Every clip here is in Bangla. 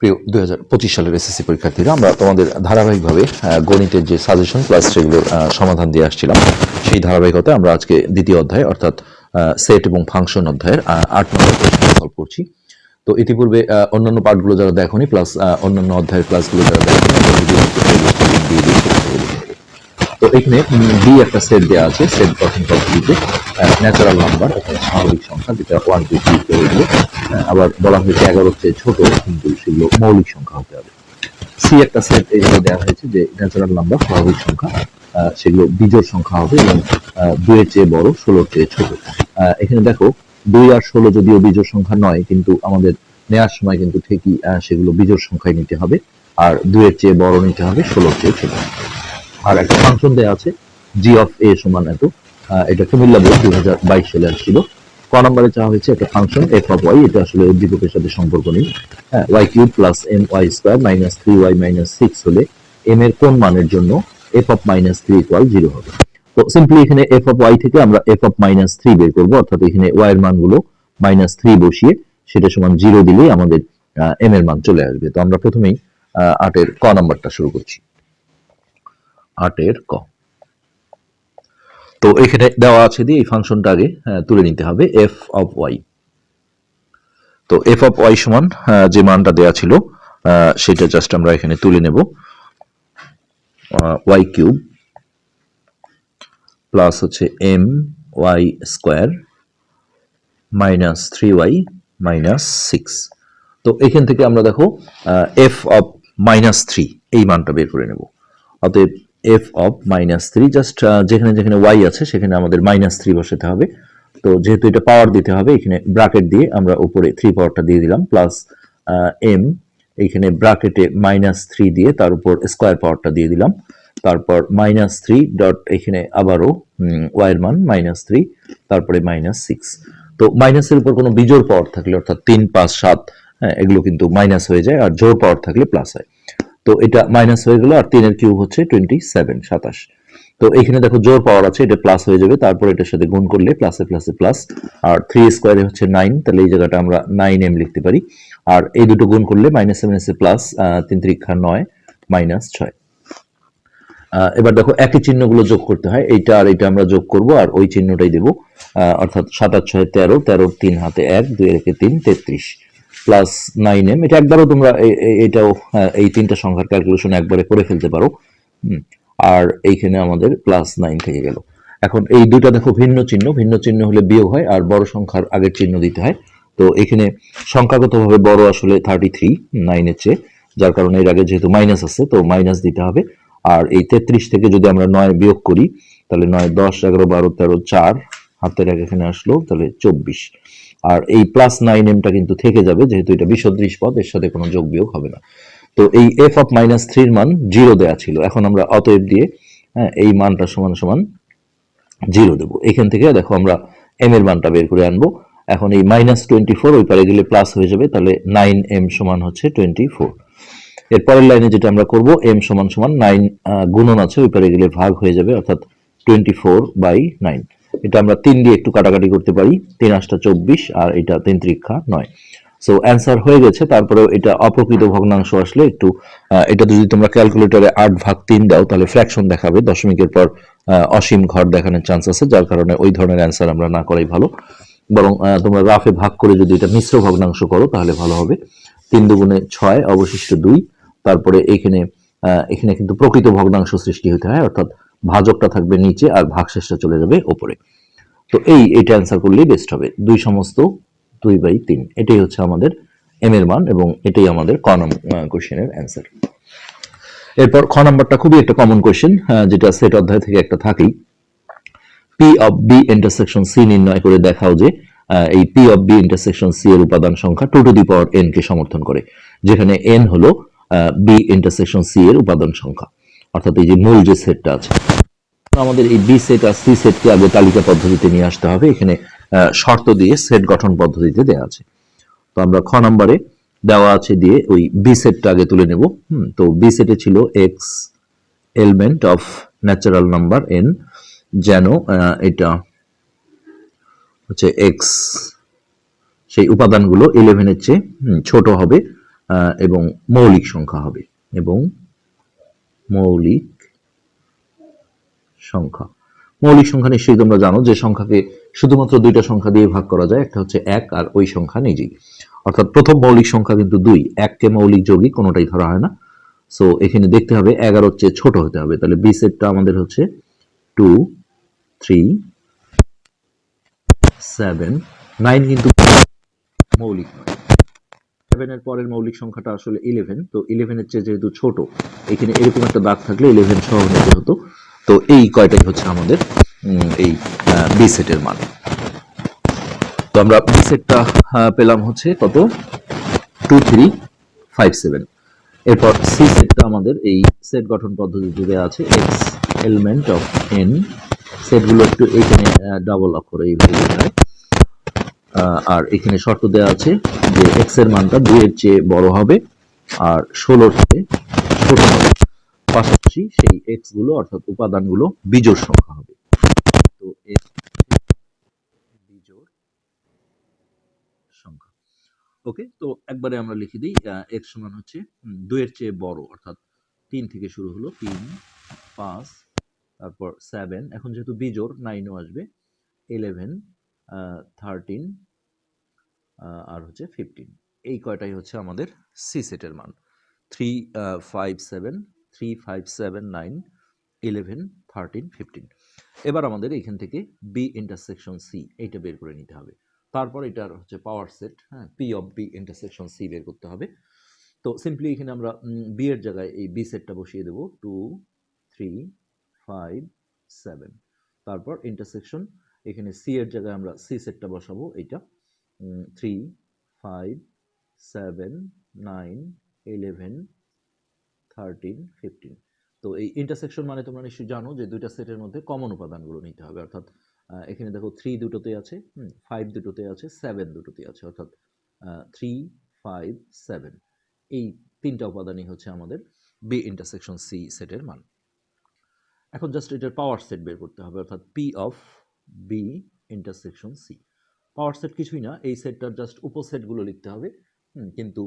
প্রিয় দুই হাজার পঁচিশ সালের এসএসসি পরীক্ষার্থীরা, আমরা তোমাদের ধারাবাহিকভাবে গণিতের যে সাজেশন প্লাস সেগুলোর সমাধান দিয়ে আসছিলাম। সেই ধারাবাহিকতায় আমরা আজকে দ্বিতীয় অধ্যায়, অর্থাৎ সেট এবং ফাংশন অধ্যায়ের আট নম্বর সলভ করছি। তো ইতিপূর্বে অন্যান্য পার্টগুলো যারা দেখোনি প্লাস অন্যান্য অধ্যায়ের ক্লাসগুলো যারা দেখোনি দিয়ে সেখান থেকে দেখে নেবে। তো এখানে বি একটা সেট দেওয়া আছে সেট গঠন পদ্ধতিতে ন্যাচারাল নাম্বার অর্থাৎ স্বাভাবিক সংখ্যা, যেটা ওয়ান টু থ্রি ফোর এগুলো আবার বলা হয়েছে এগারো চেয়ে ছোট, কিন্তু সেগুলো মৌলিক সংখ্যা হতে হবে। সি একটা সেট এখানে দেওয়া হয়েছে যে ন্যাচারাল নাম্বার স্বাভাবিক সংখ্যা সেগুলো বিজোড় সংখ্যা হবে এবং দুইয়ের চেয়ে বড়, ষোলোর চেয়ে ছোট। এখানে দেখো, দুই আর ষোলো যদিও বিজোড় সংখ্যা নয়, কিন্তু আমাদের নেওয়ার সময় কিন্তু ঠিকই সেগুলো বিজোড় সংখ্যায় নিতে হবে, আর দুইয়ের চেয়ে বড় নিতে হবে, ষোলোর চেয়ে ছোট। আর একটা ফাংশন দেওয়া আছে জি অফ এ সমান এত। এটা কুমিল্লা বোর্ড দুই হাজার বাইশ সালে আসছিল। ক নম্বরে চাওয়া হয়েছে একটা ফাংশন এফ অফ ওয়াই এটা আসলে উদ্দীপকের সাথে সম্পর্ক নেই। হ্যাঁ Y cube plus M Y square minus three Y minus six হলে এম এর কোন মানের জন্য F of minus three equal zero হবে? তো সিম্পলি এখানে এফ অফ ওয়াই থেকে আমরা এফ অফ মাইনাস থ্রি বের করব, অর্থাৎ এখানে ওয়াই এর মানগুলো মাইনাস থ্রি বসিয়ে সেটা সমান জিরো দিলেই আমাদের এম এর মান চলে আসবে। তো আমরা প্রথমেই আটের ক নাম্বারটা শুরু করছি। আটের ক। তো এখানে দেওয়া আছে দিয়ে এই ফাংশনটা আগে তুলে নিতে হবে এফ অফ ওয়াই তো এফ অফ ওয়াই সমান যে মানটা দেওয়া ছিল সেটা জাস্ট আমরা এখানে তুলে নেব। ওয়াই কিউব প্লাস হচ্ছে M Y square minus three Y minus six তো এখান থেকে আমরা দেখো এফ অফ মাইনাস থ্রি এই মানটা বের করে নেব। অতএব F of minus three just যেখানে যেখানে ওয়াই আছে, সেখানে আমাদের মাইনাস থ্রি বসাতে হবে। তো যেহেতু এটা পাওয়ার দিতে হবে, এখানে ব্রাকেট দিয়ে আমরা উপরে থ্রি পাওয়ারটা দিয়ে দিলাম প্লাস এম এইখানে ব্রাকেটে মাইনাস থ্রি দিয়ে তার উপর স্কোয়ার পাওয়ারটা দিয়ে দিলাম। তারপর মাইনাস থ্রি ডট এখানে আবারও ওয়াইয়ের মান মাইনাস থ্রি তারপরে মাইনাস সিক্স তো মাইনাসের উপর কোনো বিজোড় পাওয়ার থাকলে, অর্থাৎ তিন, পাঁচ, সাত হ্যাঁ এগুলো কিন্তু মাইনাস হয়ে যায়, আর জোর পাওয়ার থাকলে প্লাস হয়। তো এটা মাইনাস হয়ে গেল আর তিনের কিউব হচ্ছে টোয়েন্টি সেভেন সাতাশ। তো এখানে দেখো জোর পাওয়ার আছে, এটা প্লাস হয়ে যাবে, তারপর এটার সাথে গুণ করলে প্লাসে প্লাসে প্লাস আর থ্রি স্কোয়ারে হচ্ছে নাইন তাহলে এই জায়গাটা আমরা নাইন এম লিখতে পারি। আর এই দুটো গুণ করলে মাইনাস সেভেন এসে প্লাস তিন ত্রিক্ষা নয় মাইনাস ছয়। এবার দেখো একই চিহ্নগুলো যোগ করতে হয়, এইটা আর এটা আমরা যোগ করব, আর ওই চিহ্নটাই দেবো অর্থাৎ সাত আট ছয় তেরো তেরো তিন হাতে এক, দুই রেখে তিন তেত্রিশ। প্লাস নাইন এম এটা একবারও তোমরা এটাও আহ, এই তিনটা সংখ্যার ক্যালকুলেশন একবারে করে ফেলতে পারো। আর এইখানে আমাদের প্লাস নাইন থেকে গেল। এখন এই দুইটা দেখো ভিন্ন চিহ্ন ভিন্ন চিহ্ন হলে বিয়োগ হয় আর বড় সংখ্যার আগের চিহ্ন দিতে হয়। তো এখানে সংখ্যাগতভাবে বড় আসলে থার্টি থ্রি নাইনের চেয়ে যার কারণে এর আগে যেহেতু মাইনাস আছে তো মাইনাস দিতে হবে। আর এই তেত্রিশ থেকে যদি আমরা নয় বিয়োগ করি তাহলে নয় দশ এগারো বারো তেরো চার হাতের এক এখানে আসলো তাহলে চব্বিশ। আর এই প্লাস নাইন এমটা কিন্তু থেকে যাবে, যেহেতু এটা বিসদৃশ পদ, এর সাথে কোনো যোগ বিয়োগ হবে না। তো এই এফ অফ মাইনাস থ্রির মান জিরো দেওয়া ছিল। এখন আমরা অতএব দিয়ে হ্যাঁ এই মানটা সমান সমান জিরো দেবো। এখান থেকে দেখো আমরা এম এর মানটা বের করে আনব। এখন এই মাইনাস টোয়েন্টি ফোর ওই পারে গেলে প্লাস হয়ে যাবে, তাহলে নাইন এম সমান হচ্ছে টোয়েন্টি ফোর এর পরের লাইনে যেটা আমরা করব এম সমান সমান নাইন গুণন আছে, ওই পারে গেলে ভাগ হয়ে যাবে, অর্থাৎ টোয়েন্টি ফোর বাই নাইন এটা আমরা তিন দিয়ে একটু কাটাকাটি করতে পারি। তিন আটটা চব্বিশ আর এটা তিন ত্রিক্ষা নয়। সো অ্যান্সার হয়ে গেছে, তারপরেও এটা অপ্রকৃত ভগ্নাংশ আসলে একটু এটা যদি তোমরা ক্যালকুলেটরে আট ভাগ তিন দাও, তাহলে ফ্র্যাকশন দেখাবে। দশমিকের পর অসীম ঘর দেখানোর চান্স আছে, যার কারণে ওই ধরনের অ্যান্সার আমরা না করাই ভালো। বরং তোমরা রাফে ভাগ করে যদি এটা মিশ্র ভগ্নাংশ করো, তাহলে ভালো হবে। তিন দুগুণে ছয়, অবশিষ্ট দুই, তারপরে এখানে এখানে কিন্তু প্রকৃত ভগ্নাংশ সৃষ্টি হতে হয়, অর্থাৎ ভাজকটা থাকবে নিচে আর ভাগশেষটা চলে যাবে ওপরে। তো এই এটা অ্যান্সার করলেই বেস্ট হবে। দুই সমস্ত, দুই বাই তিন। এটাই হচ্ছে আমাদের এম এর মান এবং এটাই আমাদের ক কোশ্চেনের অ্যান্সার এরপর খ নাম্বারটা খুবই একটা কমন কোশ্চেন যেটা সেট অধ্যায় থেকে একটা থাকেই। P of B intersection C নির্ণয় করে দেখাও যে এই P of B intersection C এর উপাদান সংখ্যা two to the power N কে সমর্থন করে, যেখানে এন হলো বি ইন্টারসেকশন সি এর উপাদান সংখ্যা। অর্থাৎ এই যে মূল যে সেটটা আছে আমাদের এই বি সেট আর সি সেটকে আগে তালিকা পদ্ধতিতে নিয়ে আসতে হবে। এখানে শর্ত দিয়ে সেট গঠন পদ্ধতিতে দেওয়া আছে। তো আমরা খ নম্বরে দেওয়া আছে দিয়ে ওই বি সেটটা আগে তুলে নেব। হুম, তো বি সেটে ছিল X element of natural number N যেন এটা হচ্ছে এক্স সেই উপাদানগুলো ইলেভেনের চেয়ে ছোট হবে এবং মৌলিক সংখ্যা হবে। এবং মৌলিক সংখ্যা। মৌলিক সংখ্যা নিশ্চয়ই তোমরা জানো যে সংখ্যাকে শুধুমাত্র দুইটা সংখ্যা দিয়ে ভাগ করা যায়, একটা হচ্ছে এক আর ওই সংখ্যা নিজেই। অর্থাৎ প্রথম মৌলিক সংখ্যা কিন্তু দুই, এককে মৌলিক যৌগিক, কোনোটাই ধরা হয় না। সো এখানে দেখতে হবে এগারোর চেয়ে ছোট হতে হবে। তাহলে বি সেটটা আমাদের হচ্ছে টু থ্রি সেভেন নাইন কিন্তু মৌলিক নয়। সেভেনের পরের মৌলিক সংখ্যাটা আসলে ইলেভেন তো ইলেভেনের চেয়ে যেহেতু ছোট এখানে এরকম একটা দাগ থাকলে ইলেভেন সহ হতো। তো এই কয়টাই হচ্ছে আমাদের এই বি সেটের মান। তো আমরা বি সেটটা পেলাম হচ্ছে কত? টু থ্রি ফাইভ সেভেন এরপর সি সেটটা আমাদের এই সেট গঠন পদ্ধতিতে দেওয়া আছে এক্স এলিমেন্ট অফ এন সেটগুলো একটু এইখানে ডাবল অক্ষরে এইভাবে আহ, আর এখানে শর্ত দেওয়া আছে যে এক্সের মানটা দুই এর চেয়ে বড় হবে আর ষোলোর চেয়ে ছোট হবে। পাশাপাশি সেই এক্সগুলো অর্থাৎ উপাদানগুলো বিজোড় সংখ্যা হবে। তো বিজোড় সংখ্যা। ওকে তো একবারে আমরা লিখে দিই এক্স সমান হচ্ছে দুইয়ের চেয়ে বড়, অর্থাৎ তিন থেকে শুরু হলো, তিন, পাঁচ, তারপর সেভেন এখন যেহেতু বিজোড় নাইনও আসবে ইলেভেন থার্টিন আর হচ্ছে ফিফটিন এই কয়টাই হচ্ছে আমাদের সি সেটের মান। Three five seven three five seven nine eleven thirteen fifteen এবার আমাদের এখান থেকে বি ইন্টারসেকশন সি এইটা বের করে নিতে হবে। তারপর এটার হচ্ছে পাওয়ার সেট হ্যাঁ P of B intersection C বের করতে হবে। তো সিম্পলি এখানে আমরা বি এর জায়গায় এই বি সেটটা বসিয়ে দেবো। টু থ্রি ফাইভ সেভেন তারপর ইন্টারসেকশন এখানে সি এর জায়গায় আমরা সি সেটটা বসাবো, এইটা। Three five seven nine eleven thirteen fifteen তো এই ইন্টারসেকশন মানে তোমরা নিশ্চয়ই জানো যে দুইটা সেটের মধ্যে কমন উপাদানগুলো নিতে হবে। অর্থাৎ এখানে দেখো থ্রি দুটোতে আছে ফাইভ দুটোতে আছে সেভেন দুটোতে আছে। অর্থাৎ থ্রি ফাইভ সেভেন এই তিনটা উপাদানই হচ্ছে আমাদের বি ইন্টারসেকশন সি সেটের মান। এখন জাস্ট এটার পাওয়ার সেট বের করতে হবে। অর্থাৎ P of B intersection C power set কিছুই না, এই সেটটার জাস্ট উপসেটগুলো লিখতে হবে। কিন্তু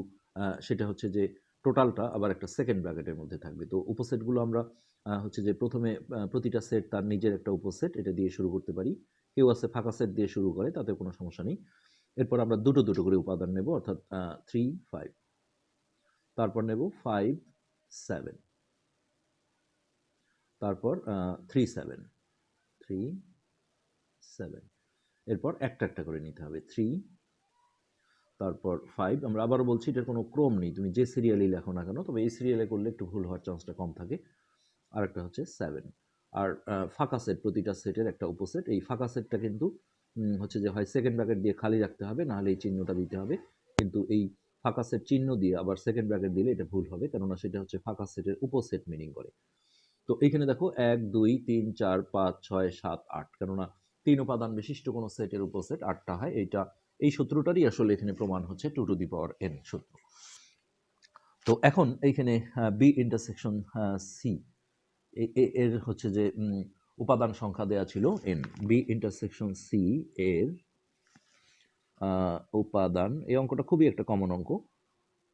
সেটা হচ্ছে যে টোটালটা আবার একটা সেকেন্ড ব্র্যাকেটের মধ্যে থাকবে। তো উপসেটগুলো আমরা হচ্ছে যে প্রথমে প্রতিটা সেট তার নিজের একটা উপসেট এটা দিয়ে শুরু করতে পারি। কেউ আছে ফাঁকা সেট দিয়ে শুরু করে তাতে কোনো সমস্যা নেই। এরপর আমরা দুটো দুটো করে উপাদান নেব, অর্থাৎ থ্রি ফাইভ তারপর নেব ফাইভ সেভেন তারপর থ্রি সেভেন থ্রি সেভেন এরপর একটা একটা করে নিতে হবে থ্রি তারপর ফাইভ আমরা আবারও বলছি এটার কোনো ক্রম নেই, তুমি যে সিরিয়ালই লেখো না কেন, তবে এই সিরিয়ালে করলে একটু ভুল হওয়ার চান্সটা কম থাকে। আর একটা হচ্ছে সেভেন আর ফাঁকা সেট প্রতিটা সেটের একটা উপসেট এই ফাঁকা সেটটা কিন্তু হচ্ছে যে হয় সেকেন্ড ব্র্যাকেট দিয়ে খালি রাখতে হবে, নাহলে এই চিহ্নটা দিতে হবে। কিন্তু এই ফাঁকা সেট চিহ্ন দিয়ে আবার সেকেন্ড ব্র্যাকেট দিলে এটা ভুল হবে, কেননা সেটা হচ্ছে ফাঁকা সেটের উপসেট মিনিং করে। তো এইখানে দেখো, এক, দুই, তিন, চার, পাঁচ, ছয়, সাত, আট, কেননা তিন উপাদান বিশিষ্ট কোনো সেটের উপসেট আটটা হয়, এইটা, এই সূত্রটারই আসলে এখানে প্রমাণ হচ্ছে two to the power N সূত্র। তো এখন এইখানে বি ইন্টারসেকশন সি এর হচ্ছে যে উপাদান সংখ্যা দেয়া ছিল এন বি ইন্টারসেকশন সি এর উপাদান, এই অঙ্কটা খুবই একটা কমন অঙ্ক।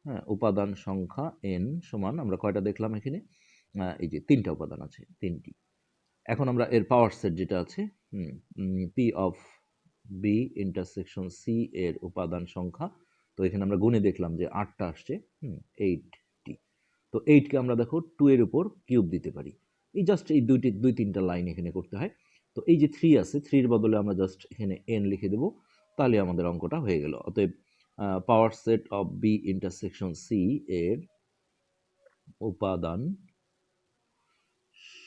হ্যাঁ উপাদান সংখ্যা এন সমান, আমরা কয়টা দেখলাম এখানে? এই যে তিনটা উপাদান আছে, তিনটি। এখন আমরা এর পাওয়ার সেট যেটা আছে P of B intersection C এর উপাদান সংখ্যা। তো এখানে আমরা গুণে দেখলাম যে আটটা আসছে এইটটি তো এইটকে আমরা দেখো টু এর উপর কিউব দিতে পারি। এই জাস্ট এই দুইটি, দুই তিনটা লাইন এখানে করতে হয়। তো এই যে থ্রি আছে থ্রির বদলে আমরা জাস্ট এখানে এন লিখে দেবো। তাহলে আমাদের অঙ্কটা হয়ে গেল। অতএব power set of B intersection C এর উপাদান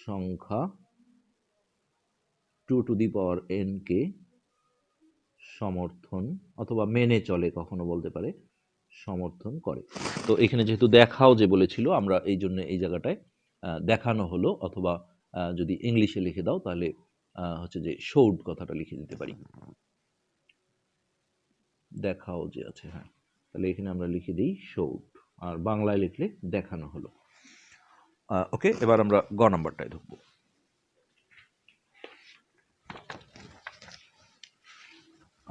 সংখ্যা two to the power N কে সমর্থন অথবা মেনে চলে কখনো বলতে পারে, সমর্থন করে। তো এখানে যেহেতু দেখাও যে বলেছিল, আমরা এই জন্য এই জায়গাটায় দেখানো হলো অথবা যদি ইংলিশে লিখে দাও তাহলে হচ্ছে যে শোড কথাটা লিখে দিতে পারি। দেখাও যে আছে হ্যাঁ। তাহলে এখানে আমরা লিখে দিই শোড আর বাংলায় লিখলে দেখানো হলো। ওকে এবার আমরা গ নাম্বারটায় ঢুকবো।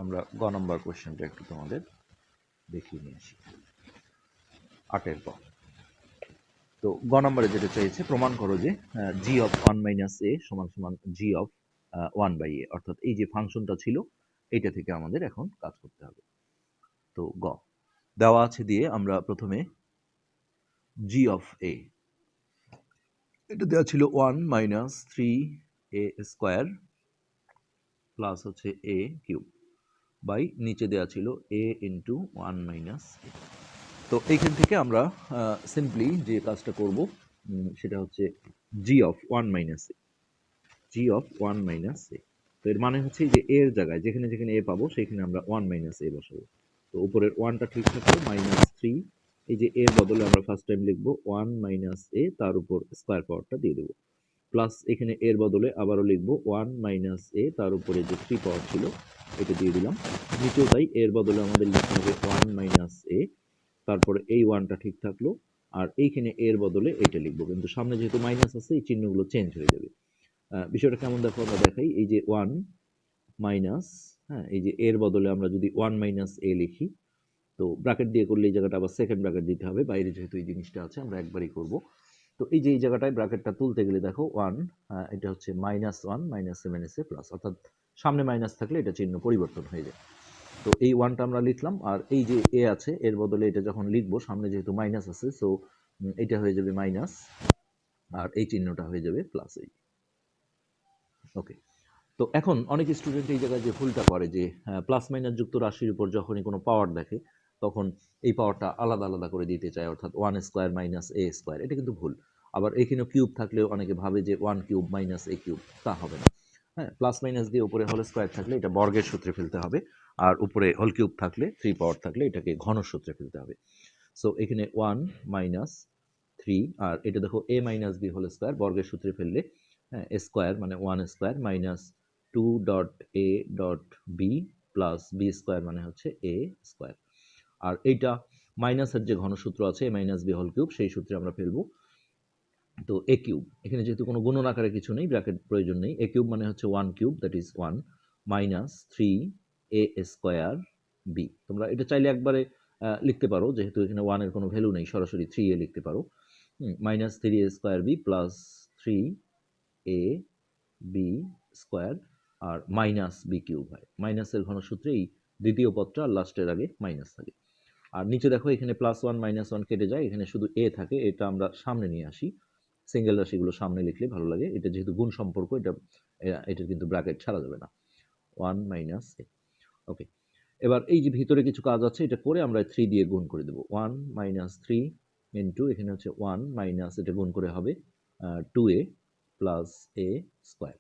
আমরা গ নম্বর কোশ্চেনটা একটু তোমাদের দেখিয়ে নিয়ে আসি। আটের ক তো গ নম্বরে যেটা চেয়েছে প্রমাণ করো যে G of one minus A সমান সমান G of one by A অর্থাৎ এই যে ফাংশনটা ছিল, এইটা থেকে আমাদের এখন কাজ করতে হবে। তো গ। দেওয়া আছে দিয়ে আমরা প্রথমে জি অফ এ এটা দেওয়া ছিল one minus three A square plus হচ্ছে এ কিউব বাই নিচে দেওয়া ছিল এ ইন্টু ওয়ান মাইনাস তো এইখান থেকে আমরা সিম্পলি যে কাজটা করব সেটা হচ্ছে G of one minus A G of one minus A তো এর মানে হচ্ছে যে এর জায়গায় যেখানে যেখানে এ পাবো সেখানে আমরা ওয়ান মাইনাস এ বসাবো। তো উপরের ওয়ানটা ঠিক থাকল মাইনাস থ্রি এই যে এর বদলে আমরা ফার্স্ট টাইম লিখব ওয়ান মাইনাস এ তার উপর স্কোয়ার পাওয়ারটা দিয়ে দেবো। প্লাস এখানে এর বদলে আবারও লিখব ওয়ান মাইনাস এ তার উপরে যে থ্রি পাওয়ার ছিল এটা দিয়ে দিলাম। নিচেও তাই এর বদলে আমাদের লিখতে হবে ওয়ান মাইনাস এ তারপরে এই ওয়ানটা ঠিক থাকল। আর এইখানে এর বদলে এইটা লিখব। কিন্তু সামনে যেহেতু মাইনাস আছে, এই চিহ্নগুলো চেঞ্জ হয়ে যাবে। বিষয়টা কেমন দেখো আমরা দেখাই। এই যে ওয়ান মাইনাস হ্যাঁ এই যে এর বদলে আমরা যদি ওয়ান মাইনাস এ লিখি, তো ব্র্যাকেট দিয়ে করলে এই জায়গাটা আবার সেকেন্ড ব্র্যাকেট দিতে হবে। বাইরে যেহেতু এই জিনিসটা আছে, আমরা একবারই করব। তো এই যে এই জায়গাটায় ব্র্যাকেটটা তুলতে গেলে দেখো ওয়ান এটা হচ্ছে minus one minus seven S A plus অর্থাৎ সামনে মাইনাস থাকলে এটা চিহ্ন পরিবর্তন হয়ে যায়। তো এই ওয়ানটা আমরা লিখলাম, আর এই যে এ আছে, এর বদলে এটা যখন লিখব, সামনে যেহেতু মাইনাস আছে সো এটা হয়ে যাবে মাইনাস আর এই চিহ্নটা হয়ে যাবে প্লাস এই। ওকে তো এখন অনেক স্টুডেন্ট এই জায়গায় যে ভুলটা করে যে প্লাস মাইনাস যুক্ত রাশির উপর যখনই কোনো পাওয়ার দেখে, তখন এই পাওয়ারটা আলাদা আলাদা করে দিতে চায়, অর্থাৎ one square minus A square এটা কিন্তু ভুল। আবার এখানেও কিউব থাকলেও অনেকে ভাবে যে one cube minus A cube তা হবে না। হ্যাঁ প্লাস মাইনাস দিয়ে উপরে হোল স্কোয়ার থাকলে এটা বর্গের সূত্রে ফেলতে হবে। আর উপরে হোল কিউব থাকলে থ্রি পাওয়ার থাকলে এটাকে ঘন সূত্রে ফেলতে হবে। সো এখানে ওয়ান মাইনাস থ্রি আর এটা দেখো A minus B whole square বর্গের সূত্রে ফেললে হ্যাঁ স্কোয়ার মানে one square minus two dot A dot B plus B square মানে হচ্ছে এ স্কোয়ার আর এইটা মাইনাসের যে ঘনসূত্র আছে A minus B whole cube সেই সূত্রে আমরা ফেলব। তো এ কিউব এখানে যেহেতু কোনো গুণন আকারে কিছু নেই, ব্র্যাকেট প্রয়োজন নেই। এ কিউব মানে হচ্ছে one cube that is one minus three A square B তোমরা এটা চাইলে একবারে লিখতে পারো, যেহেতু এখানে ওয়ানের কোনো ভ্যালু নেই, সরাসরি থ্রি এ লিখতে পারো। Minus three A square B plus three A B square R minus B cube হয়। মাইনাসের ঘনসূত্রে এই দ্বিতীয় পদটা আর লাস্টের আগে মাইনাস থাকে। আর নিচে দেখো এখানে প্লাস ওয়ান মাইনাস ওয়ান কেটে যায়, এখানে শুধু এ থাকে, এটা আমরা সামনে নিয়ে আসি। সিঙ্গেল রাশিগুলো সামনে লিখলে ভালো লাগে। এটা যেহেতু গুণ সম্পর্ক, এটা এটার কিন্তু ব্র্যাকেট ছাড়া যাবে না। ওয়ান মাইনাস এ ওকে এবার এই যে ভিতরে কিছু কাজ আছে, এটা করে আমরা থ্রি দিয়ে গুণ করে দেবো। ওয়ান মাইনাস থ্রি ইন্টু এখানে হচ্ছে ওয়ান মাইনাস এটা গুণ করে হবে two A plus A square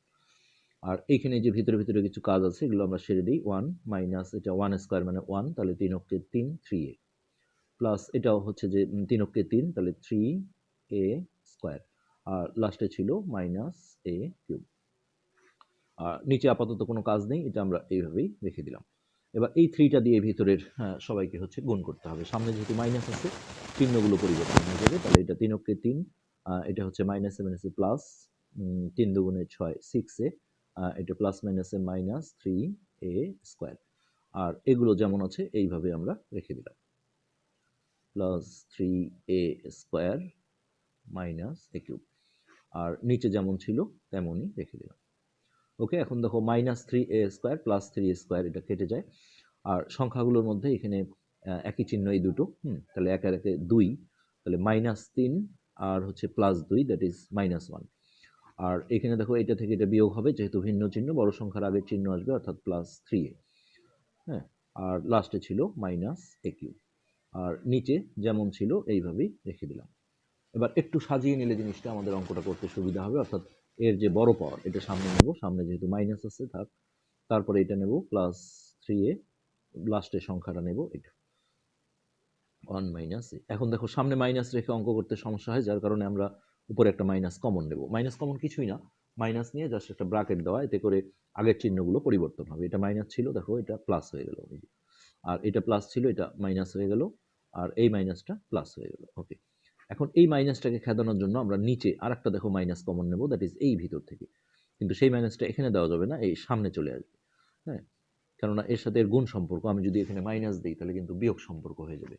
আর এইখানে যে ভিতরে ভিতরে কিছু কাজ আছে, এগুলো আমরা সেরে দিই। ওয়ান মাইনাস এটা ওয়ান স্কোয়ার মানে ওয়ান তাহলে তিন অক্ষে তিন থ্রি এ প্লাস এটাও হচ্ছে যে তিন অক্ষে তিন, তাহলে থ্রি এ স্কোয়ার আর লাস্টে ছিল মাইনাস এ কিউব আর নিচে আপাতত কোনো কাজ নেই এটা আমরা এইভাবেই রেখে দিলাম। এবার এই থ্রিটা দিয়ে ভিতরের হ্যাঁ, সবাইকে হচ্ছে গুণ করতে হবে। সামনে যেহেতু মাইনাস আছে চিহ্নগুলো পরিবর্তন হয়ে যাবে। তাহলে এটা তিন অক্ষে তিন এটা হচ্ছে মাইনাস সেভেন এসে প্লাস তিন দুগুণে ছয় সিক্স এ এটা প্লাস মাইনাসে মাইনাস থ্রি এ স্কোয়ার আর এগুলো যেমন আছে এইভাবে আমরা রেখে দিলাম। Plus three A square minus A cube আর নিচে যেমন ছিল, তেমনই রেখে দিলাম। ওকে এখন দেখো minus three A square plus three A square এটা কেটে যায়। আর সংখ্যাগুলোর মধ্যে এখানে একই চিহ্ন এই দুটো, হুম, তাহলে একে একে দুই, তাহলে মাইনাস তিন আর হচ্ছে প্লাস দুই দ্যাট ইজ মাইনাস ওয়ান আর এখানে দেখো এটা থেকে এটা বিয়োগ হবে, যেহেতু ভিন্ন চিহ্ন, বড় সংখ্যার আগের চিহ্ন আসবে, অর্থাৎ প্লাস থ্রি এ হ্যাঁ আর লাস্টে ছিল মাইনাস এ কিউ আর নিচে যেমন ছিল, এইভাবেই রেখে দিলাম। এবার একটু সাজিয়ে নিলে জিনিসটা আমাদের অঙ্কটা করতে সুবিধা হবে, অর্থাৎ এর যে বড় পাওয়ার এটা সামনে নেব, সামনে যেহেতু মাইনাস আছে, থাক। তারপরে এটা নেব প্লাস থ্রি এ লাস্টের সংখ্যাটা নেব এটা। ওয়ান মাইনাস এখন দেখো, সামনে মাইনাস রেখে অঙ্ক করতে সমস্যা হয়, যার কারণে আমরা উপরে একটা মাইনাস কমন নেব। মাইনাস কমন কিছুই না মাইনাস নিয়ে জাস্ট একটা ব্রাকেট দেওয়া, এতে করে আগের চিহ্নগুলো পরিবর্তন হবে। এটা মাইনাস ছিল, দেখো, এটা প্লাস হয়ে গেল। আর এটা প্লাস ছিল, এটা মাইনাস হয়ে গেল, আর এই মাইনাসটা প্লাস হয়ে গেল। ওকে এখন এই মাইনাসটাকে খেদানোর জন্য আমরা নিচে আরেকটা দেখো মাইনাস কমন নেব দ্যাট ইজ এই ভিতর থেকে। কিন্তু সেই মাইনাসটা এখানে দেওয়া যাবে না, এই সামনে চলে আসবে। হ্যাঁ? কেননা এর সাথে এর গুণ সম্পর্ক, আমি যদি এখানে মাইনাস দিই, তাহলে কিন্তু বিয়োগ সম্পর্ক হয়ে যাবে।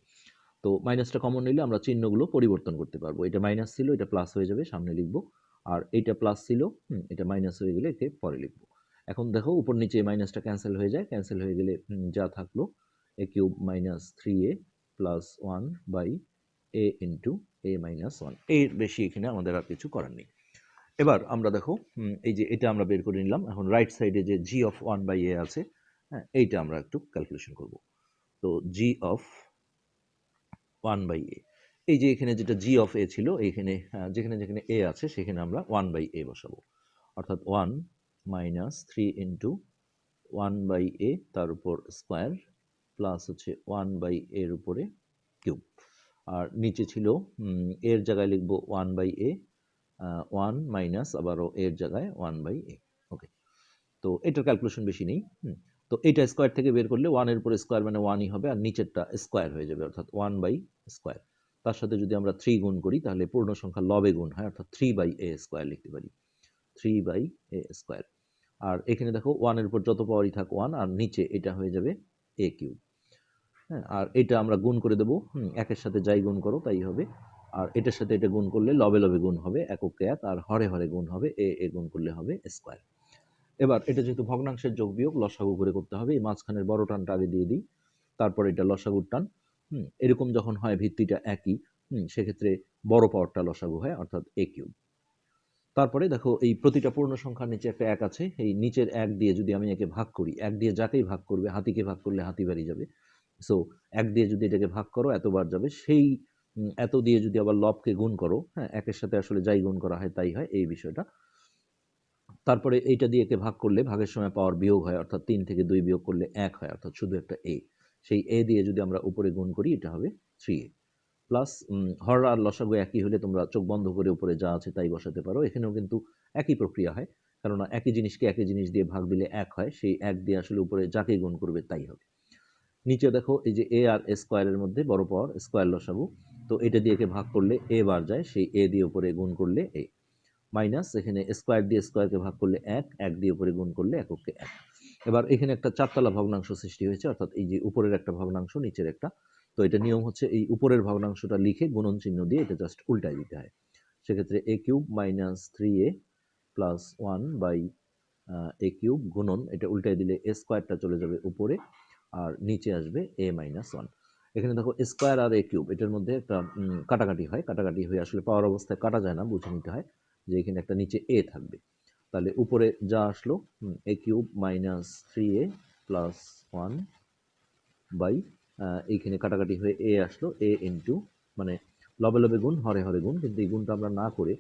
তো মাইনাসটা কমন নিলে আমরা চিহ্নগুলো পরিবর্তন করতে পারব। এটা মাইনাস ছিল, এটা প্লাস হয়ে যাবে, সামনে লিখব। আর এটা প্লাস ছিল এটা মাইনাস হয়ে গেলে একে পরে লিখব। এখন দেখো, উপর নিচে মাইনাসটা ক্যান্সেল হয়ে যায় ক্যান্সেল হয়ে গেলে যা থাকল A cube minus three A plus one by A into A minus ওয়ানের বেশি এখানে আমাদের আর কিছু করার নেই। এবার আমরা দেখো এই যে এটা আমরা বের করে নিলাম। এখন রাইট সাইডে যে G of one by A আছে হ্যাঁ এইটা আমরা একটু ক্যালকুলেশন করব। তো G of one by A এই যে এখানে যেটা জি অফ এ ছিল এইখানে আহ, যেখানে যেখানে এ আছে সেখানে আমরা ওয়ান বাই এ বসাবো। অর্থাৎ one minus three into one by A তার উপর স্কোয়ার প্লাস হচ্ছে ওয়ান বাই এর উপরে আর নিচে ছিল এর জায়গায় লিখব one by A one minus আবারও এর জায়গায় ওয়ান বাই এ ওকে তো এটার ক্যালকুলেশন বেশি নেই তো এটা স্কোয়ার থেকে বের করলে ওয়ানের উপরে স্কোয়ার মানে ওয়ানই হবে আর নিচেরটা স্কোয়ার হয়ে যাবে, অর্থাৎ ওয়ান বাই স্কোয়ার তার সাথে যদি আমরা থ্রি গুণ করি তাহলে পূর্ণ সংখ্যা লবে গুণ হয়, অর্থাৎ থ্রি বাই এ স্কোয়ার লিখতে পারি। থ্রি বাই এ স্কোয়ার আর এখানে দেখো ওয়ানের উপর যত পাওয়ারই থাক ওয়ান আর নিচে এটা হয়ে যাবে এ কিউব হ্যাঁ আর এটা আমরা গুণ করে দেবো। একের সাথে যাই গুণ করো, তাই হবে। আর এটার সাথে এটা গুণ করলে লবে লবে গুণ হবে, এককে এক, আর হরে হরে গুণ হবে, এ এ গুণ করলে হবে স্কোয়ার। এবার এটা যেহেতু ভগ্নাংশের যোগ বিয়োগ, লসাগু করে করতে হবে। এই মাঝখানের বড় টানটা আগে দিয়ে দিই, তারপর এটা লসাগুর টান। হুম, এরকম যখন হয় ভিত্তিটা একই, হুম, সেক্ষেত্রে বড় পাওয়ারটা লসাগু হয়, অর্থাৎ এ কিউব। তারপরে দেখো, এই প্রতিটা পূর্ণ সংখ্যার নিচে একটা এক আছে। এই নিচের এক দিয়ে যদি আমি একে ভাগ করি, এক দিয়ে যাকেই ভাগ করবে, হাতিকে ভাগ করলে হাতি বাড়ি যাবে। সো এক দিয়ে যদি এটাকে ভাগ করো, এতবার যাবে। সেই এত দিয়ে যদি আবার লবকে গুণ করো হ্যাঁ একের সাথে আসলে যাই গুণ করা হয় তাই হয়, এই বিষয়টা। তারপরে এইটা দিয়ে একে ভাগ করলে ভাগের সময় পাওয়ার বিয়োগ হয়, অর্থাৎ তিন থেকে দুই বিয়োগ করলে এক হয়, অর্থাৎ শুধু একটা এ সেই এ দিয়ে যদি আমরা উপরে গুণ করি, এটা হবে থ্রি এ প্লাস হর আর লসাগু একই হলে তোমরা চোখ বন্ধ করে উপরে যা আছে তাই বসাতে পারো। এখানেও কিন্তু একই প্রক্রিয়া হয়, কেননা একই জিনিসকে একই জিনিস দিয়ে ভাগ দিলে এক হয়, সেই এক দিয়ে আসলে উপরে যাকে গুণ করবে তাই হবে। নিচে দেখো, এই যে এ আর এ স্কোয়ারের মধ্যে বড় পাওয়ার স্কোয়ার লসাগু। তো এটা দিয়ে একে ভাগ করলে এ বার যায়, সেই এ দিয়ে উপরে গুণ করলে এ মাইনাস এখানে স্কোয়ার দিয়ে স্কোয়ারকে ভাগ করলে এক এক দিয়ে উপরে গুণ করলে এককে এক। এবার এখানে একটা চারতলা ভগ্নাংশ সৃষ্টি হয়েছে, অর্থাৎ এই যে উপরের একটা ভগ্নাংশ, নিচের একটা। তো এটা নিয়ম হচ্ছে এই উপরের ভগ্নাংশটা লিখে গুণন চিহ্ন দিয়ে এটা জাস্ট উল্টায় দিতে হয়। সেক্ষেত্রে A cube minus three A plus one by A cube গুণন, এটা উল্টায় দিলে এ স্কোয়ারটা চলে যাবে উপরে। আর নিচে আসবে এ মাইনাস ওয়ান এখানে দেখো স্কোয়ার আর এ কিউব এটার মধ্যে একটা কাটাকাটি হয়। কাটাকাটি হয়ে আসলে পাওয়ার অবস্থায় কাটা যায় না, বুঝে নিতে হয় যে এখানে একটা নিচে এ থাকবে। তাহলে উপরে যা আসলো A cube minus three A plus one by এইখানে কাটাকাটি হয়ে এ আসলো। এ ইন্টু মানে লবে লবে গুণ, হরে হরে গুণ, কিন্তু এই গুণটা আমরা না করে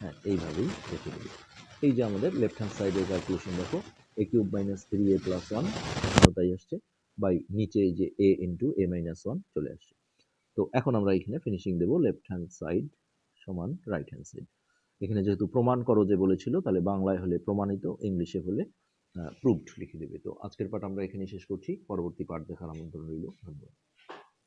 হ্যাঁ এইভাবেই রেখে দেবো। এই যে আমাদের লেফট হ্যান্ড সাইডের ক্যালকুলেশন দেখো A cube minus three A plus one তাই আসছে? বাই নিচে যে A into A minus one চলে আসছে তো এখন আমরা এখানে ফিনিশিং দেবো লেফট হ্যান্ড সাইড সমান রাইট হ্যান্ড সাইড এখানে যেহেতু প্রমাণ করো যে বলেছিল, তাহলে বাংলায় হলে প্রমাণিত, ইংলিশে হলে প্রুভড লিখে দেবে। তো আজকের পাঠ আমরা এখানে শেষ করছি। পরবর্তী পাঠ দেখার আমন্ত্রণ রইল। ধন্যবাদ।